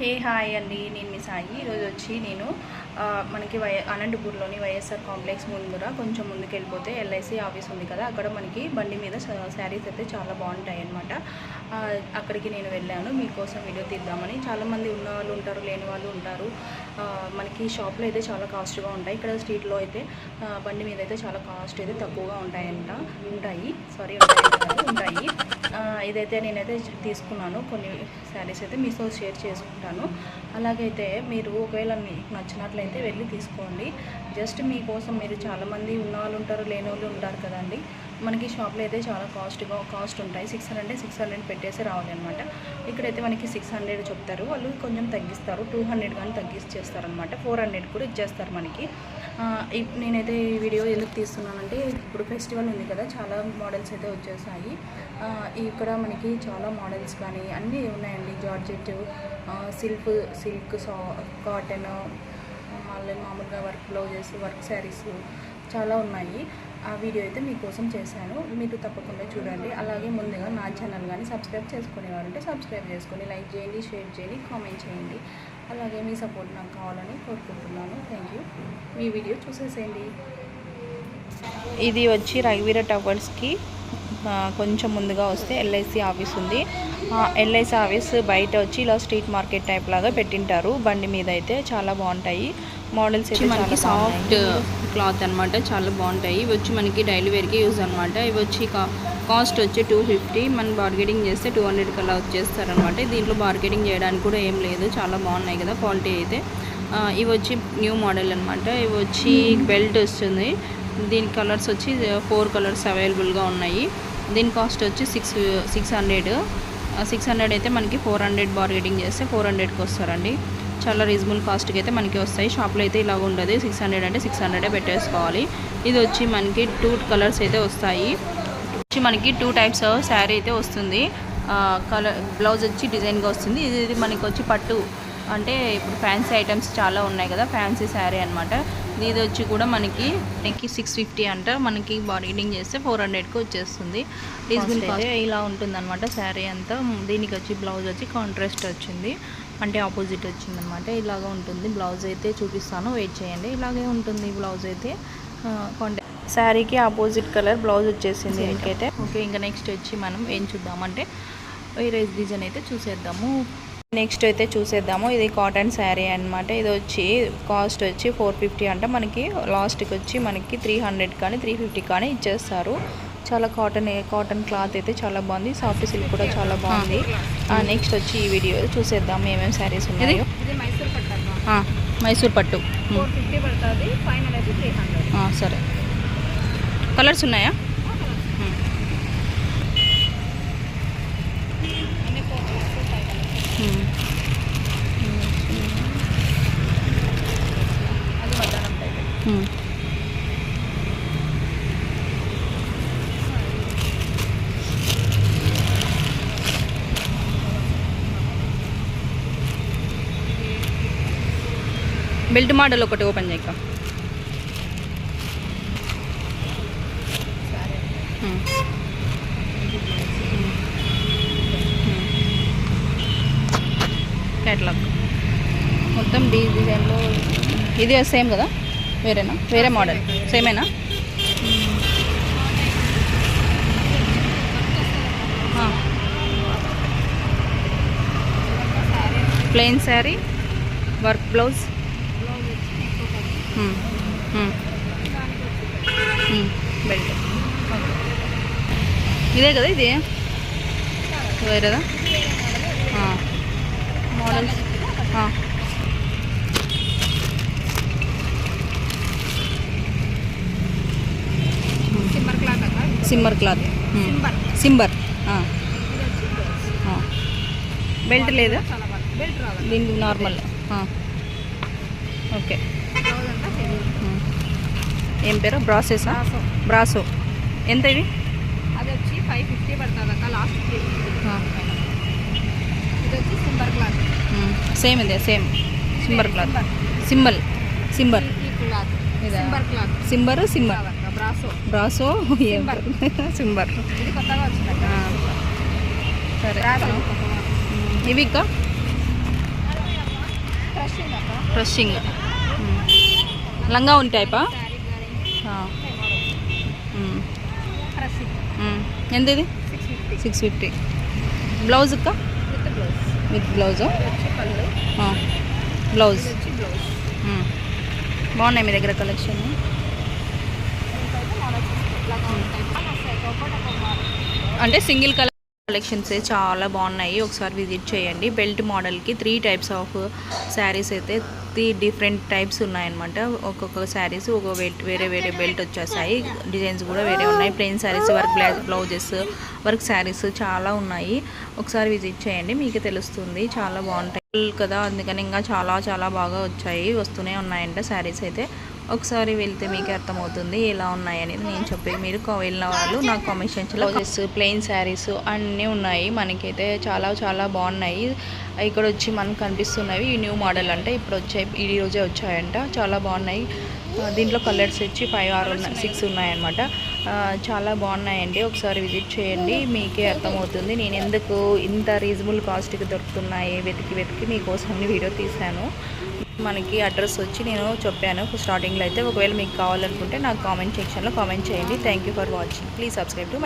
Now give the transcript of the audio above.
Hey hi అండి నేను మీ సాయి. ఈరోజు వచ్చి నేను మనకి వై అనంతపూర్లోని వైఎస్ఆర్ కాంప్లెక్స్ ముందర కొంచెం ముందుకు వెళ్ళిపోతే ఎల్ఐసి ఆఫీస్ ఉంది కదా అక్కడ మనకి బండి మీద శారీస్ అయితే చాలా బాగుంటాయి అనమాట అక్కడికి నేను వెళ్ళాను. మీకోసం వీడియో తీద్దామని. చాలామంది ఉన్న వాళ్ళు ఉంటారు లేని వాళ్ళు ఉంటారు. మనకి షాప్లో అయితే చాలా కాస్ట్గా ఉంటాయి. ఇక్కడ స్ట్రీట్లో అయితే బండి మీద అయితే చాలా కాస్ట్ అయితే తక్కువగా ఉంటాయంట. ఉంటాయి. సారీ ఉంటాయి. ఉంటాయి. ఇదైతే నేనైతే తీసుకున్నాను. కొన్ని శారీస్ అయితే మీతో షేర్ చేసుకుంటాను. అలాగైతే మీరు ఒకవేళ మీకు నచ్చినట్లయితే వెళ్ళి తీసుకోండి. జస్ట్ మీకోసం మీరు చాలామంది ఉన్న వాళ్ళు ఉంటారు లేని వాళ్ళు ఉంటారు కదండి. మనకి షాప్లో అయితే చాలా కాస్ట్గా కాస్ట్ ఉంటాయి. సిక్స్ హండ్రెడ్ సిక్స్ హండ్రెడ్ పెట్టేసి రావాలి అనమాట ఇక్కడైతే మనకి సిక్స్ హండ్రెడ్ చెప్తారు. వాళ్ళు కొంచెం తగ్గిస్తారు. టూ హండ్రెడ్ కానీ తగ్గిచ్చేస్తారనమాట ఫోర్ హండ్రెడ్ కూడా ఇచ్చేస్తారు మనకి. ఇప్- నేనైతే ఈ వీడియో ఎందుకు తీస్తున్నానంటే ఇప్పుడు ఫెస్టివల్ ఉంది కదా చాలా మోడల్స్ అయితే వచ్చేసాయి. ఇక్కడ మనకి చాలా మోడల్స్ కానీ అన్నీ ఉన్నాయండి. జార్జెట్ సిల్క్ సిల్క్ సా కాటన్ మళ్ళీ మామూలుగా వర్క్ బ్లౌజెస్ వర్క్ శారీస్ చాలా ఉన్నాయి. ఆ వీడియో అయితే మీకోసం చేశాను. మీరు తప్పకుండా చూడండి. అలాగే ముందుగా నా ఛానల్ కానీ సబ్స్క్రైబ్ చేసుకునేవారంటే సబ్స్క్రైబ్ చేసుకొని లైక్ చేయండి షేర్ చేయండి కామెంట్ చేయండి. అలాగే మీ సపోర్ట్ నాకు కావాలని కోరుకుంటున్నాను. Thank you. మీ వీడియో చూసేసేయండి. ఇది వచ్చి రఘువీర టవర్స్కి కొంచెం ముందుగా వస్తే ఎల్ఐసి ఆఫీస్ ఉంది. ఎల్ఐసి ఆఫీస్ బయట వచ్చి ఇలా స్ట్రీట్ మార్కెట్ టైప్ లాగా పెట్టింటారు. బండి మీద అయితే చాలా బాగుంటాయి. మోడల్స్ అయితే మనకి సాఫ్ట్. క్లాత్ అన్నమాట చాలా బాగుంటాయి. ఇవి వచ్చి మనకి డైలీ వేర్కి యూజ్ అనమాట ఇవి వచ్చి కా- కాస్ట్ వచ్చి టూ ఫిఫ్టీ మనం బార్గెటింగ్ చేస్తే టూ హండ్రెడ్ కల్లా వచ్చేస్తారనమాట దీంట్లో బార్గెటింగ్ చేయడానికి కూడా ఏం లేదు చాలా బాగున్నాయి కదా క్వాలిటీ అయితే. ఇవి వచ్చి న్యూ మోడల్ అనమాట ఇవి వచ్చి బెల్ట్ వస్తుంది. దీని కలర్స్ వచ్చి ఫోర్ కలర్స్ అవైలబుల్గా ఉన్నాయి. దీని కాస్ట్ వచ్చి six six hundred six hundred అయితే మనకి ఫోర్ హండ్రెడ్ బార్గెటింగ్ చేస్తే ఫోర్ హండ్రెడ్కి వస్తారండి. చాలా రీజనబుల్ కాస్ట్కి అయితే మనకి వస్తాయి. షాప్లో అయితే ఇలా ఉండదు. సిక్స్ హండ్రెడ్ అంటే సిక్స్ హండ్రెడే పెట్టేసుకోవాలి. ఇది వచ్చి మనకి టూ కలర్స్ అయితే వస్తాయి. వచ్చి మనకి టూ టైప్స్ శారీ అయితే వస్తుంది. కలర్ బ్లౌజ్ వచ్చి డిజైన్గా వస్తుంది. ఇది ఇది మనకి వచ్చి పట్టు అంటే ఇప్పుడు ఫ్యాన్సీ ఐటమ్స్ చాలా ఉన్నాయి కదా ఫ్యాన్సీ శారీ అనమాట ఇది వచ్చి కూడా మనకి మనకి సిక్స్ ఫిఫ్టీ అంట. మనకి బార్గెనింగ్ చేస్తే ఫోర్ హండ్రెడ్కి వచ్చేస్తుంది. రీజనబుల్ కాస్ట్ ఇలా ఉంటుందన్నమాట శారీ అంతా. దీనికి వచ్చి బ్లౌజ్ వచ్చి కాంట్రాస్ట్ వచ్చింది. అంటే ఆపోజిట్ వచ్చిందనమాట ఇలాగ ఉంటుంది. బ్లౌజ్ అయితే చూపిస్తాను. వెయిట్ చేయండి. ఇలాగే ఉంటుంది బ్లౌజ్ అయితే. కాంటా శారీకి ఆపోజిట్ కలర్ బ్లౌజ్ వచ్చేసింది దీనికైతే. ఓకే ఇంకా నెక్స్ట్ వచ్చి మనం ఏం చూద్దామంటే వేరే డిజైన్ అయితే చూసేద్దాము. నెక్స్ట్ అయితే చూసేద్దాము. ఇది కాటన్ శారీ అన్నమాట. ఇది వచ్చి కాస్ట్ వచ్చి ఫోర్ ఫిఫ్టీ అంటే మనకి లాస్ట్కి వచ్చి మనకి త్రీ హండ్రెడ్ కానీ త్రీ ఫిఫ్టీ కానీ ఇచ్చేస్తారు. చాలా కాటన్ కాటన్ క్లాత్ అయితే చాలా బాగుంది. సాఫ్ట్ సిల్క్ కూడా చాలా బాగుంది. నెక్స్ట్ వచ్చి ఈ వీడియో చూసేద్దాం ఏమేమి శారీస్ ఉన్నాయో. మైసూర్ పట్టు సరే. కలర్స్ ఉన్నాయా మ్మ్. అది మధ్యాహ్నం టైప్ మ్మ్. బెల్ట్ మోడల్ ఒకటి ఓపెన్ చేయక. క్యాట్లాగ్ మొత్తం డీ డిజైన్లో ఇది సేమ్ కదా? వేరేనా? వేరే model. సేమేనా? Plain saree work blouse. Belt ఇదే కదా ఇది? వేరేదా models shimmer cloth shimmer cloth shimmer shimmer belt లేదా? Belt normal okay. ఏం పేరు? బ్రాసెసా బ్రాసో. బ్రాసో. ఎంత ఇవి అది వచ్చి ఫైవ్ ఫిఫ్టీ పడుతుంది అక్క లాస్ట్ ఇది వచ్చి సిమ్మర్ క్లాత్. సేమ్ ఇదే same. Shimmer cloth. Symbol. Shimmer ఈ క్లాత్. ఇదా? సింబర్ సింబర్ బ్రాసో. బ్రాసో? సింబర్. సింబర్ ఇది కొత్తగా వచ్చింది సరే. ఇవి ఇంకా? క్రషింగ్ లంగా ఉన్ టైపా ఎంత ఇది సిక్స్ ఫిఫ్టీ. బ్లౌజ్ అక్క? With blouse. బ్లౌజ్. బాగున్నాయి మీ దగ్గర కలెక్షన్? అంటే సింగిల్ కలర్ కలెక్షన్స్ చాలా బాగున్నాయి. ఒకసారి విజిట్ చేయండి. బెల్ట్ మోడల్కి త్రీ టైప్స్ ఆఫ్ శారీస్ అయితే ది డిఫరెంట్ టైప్స్ ఉన్నాయన్నమాట. ఒక్కొక్క శారీస్ ఒక వేరే వేరే బెల్ట్ వచ్చేసాయి. డిజైన్స్ కూడా వేరే ఉన్నాయి. Plain sarees work blouses work sarees చాలా ఉన్నాయి. ఒకసారి విజిట్ చేయండి. మీకు తెలుస్తుంది. చాలా బాగుంటాయి. కదా అందుకని ఇంకా చాలా చాలా బాగా వచ్చాయి. వస్తూనే ఉన్నాయంట శారీస్ అయితే. ఒకసారి వెళ్తే మీకు అర్థమవుతుంది ఎలా ఉన్నాయనేది నేను చెప్పేది. మీరు వెళ్ళిన వాళ్ళు నాకు కామెంట్ సెక్షన్లో బ్లౌజెస్ ప్లెయిన్ శారీస్ అన్నీ ఉన్నాయి. మనకైతే చాలా చాలా బాగున్నాయి. ఇక్కడ వచ్చి మనకు కనిపిస్తున్నవి ఈ న్యూ మోడల్ అంటే ఇప్పుడు వచ్చాయి ఈ రోజే వచ్చాయంట. చాలా బాగున్నాయి. దీంట్లో కలర్స్ వచ్చి ఫైవ్ ఆర్ ఉన్నాయి సిక్స్ ఉన్నాయన్నమాట. చాలా బాగున్నాయండి. ఒకసారి విజిట్ చేయండి. మీకే అర్థమవుతుంది. నేను ఎందుకు ఇంత రీజనబుల్ కాస్ట్కి దొరుకుతున్నాయి? వెతికి వెతికి మీకోసం వీడియో తీశాను. మనకి అడ్రస్ వచ్చి నేను చెప్పాను స్టార్టింగ్లో అయితే. ఒకవేళ మీకు కావాలనుకుంటే నాకు కామెంట్ సెక్షన్లో కామెంట్ చేయండి. Thank you for watching please subscribe to